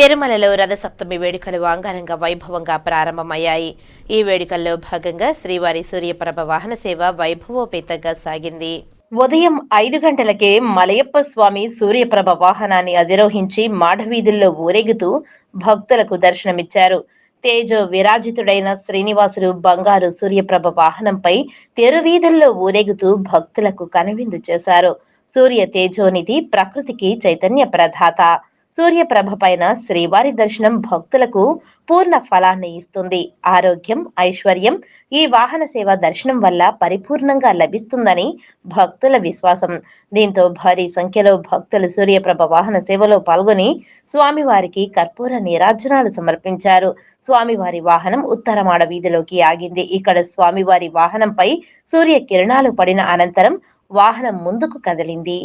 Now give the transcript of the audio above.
తిరుమలలో రథసప్తమి వేడుకలు అంగరంగ వైభవంగా ప్రారంభమయ్యాయి. ఈ వేడుకల్లో భాగంగా శ్రీవారి సూర్యప్రభ వాహన సేవ వైభవోపేతంగా సాగింది. ఉదయం ఐదు గంటలకే మలయప్ప స్వామి సూర్యప్రభ వాహనాన్ని అధిరోహించి మాఢవీధుల్లో ఊరేగుతూ భక్తులకు దర్శనమిచ్చారు. తేజో విరాజితుడైన శ్రీనివాసుడు బంగారు సూర్యప్రభ వాహనంపై తెరువీధుల్లో ఊరేగుతూ భక్తులకు కనువిందు చేశారు. సూర్య తేజోనిధి ప్రకృతికి చైతన్య ప్రధాత. సూర్యప్రభ పైన శ్రీవారి దర్శనం భక్తులకు పూర్ణ ఫలాన్ని ఇస్తుంది. ఆరోగ్యం ఐశ్వర్యం ఈ వాహన సేవ దర్శనం వల్ల పరిపూర్ణంగా లభిస్తుందని భక్తుల విశ్వాసం. దీంతో భారీ సంఖ్యలో భక్తులు సూర్యప్రభ వాహన సేవలో పాల్గొని స్వామివారికి కర్పూర నీరాజనాలు సమర్పించారు. స్వామివారి వాహనం ఉత్తరమాడ వీధిలోకి ఆగింది. ఇక్కడ స్వామివారి వాహనంపై సూర్య కిరణాలు పడిన అనంతరం వాహనం ముందుకు కదిలింది.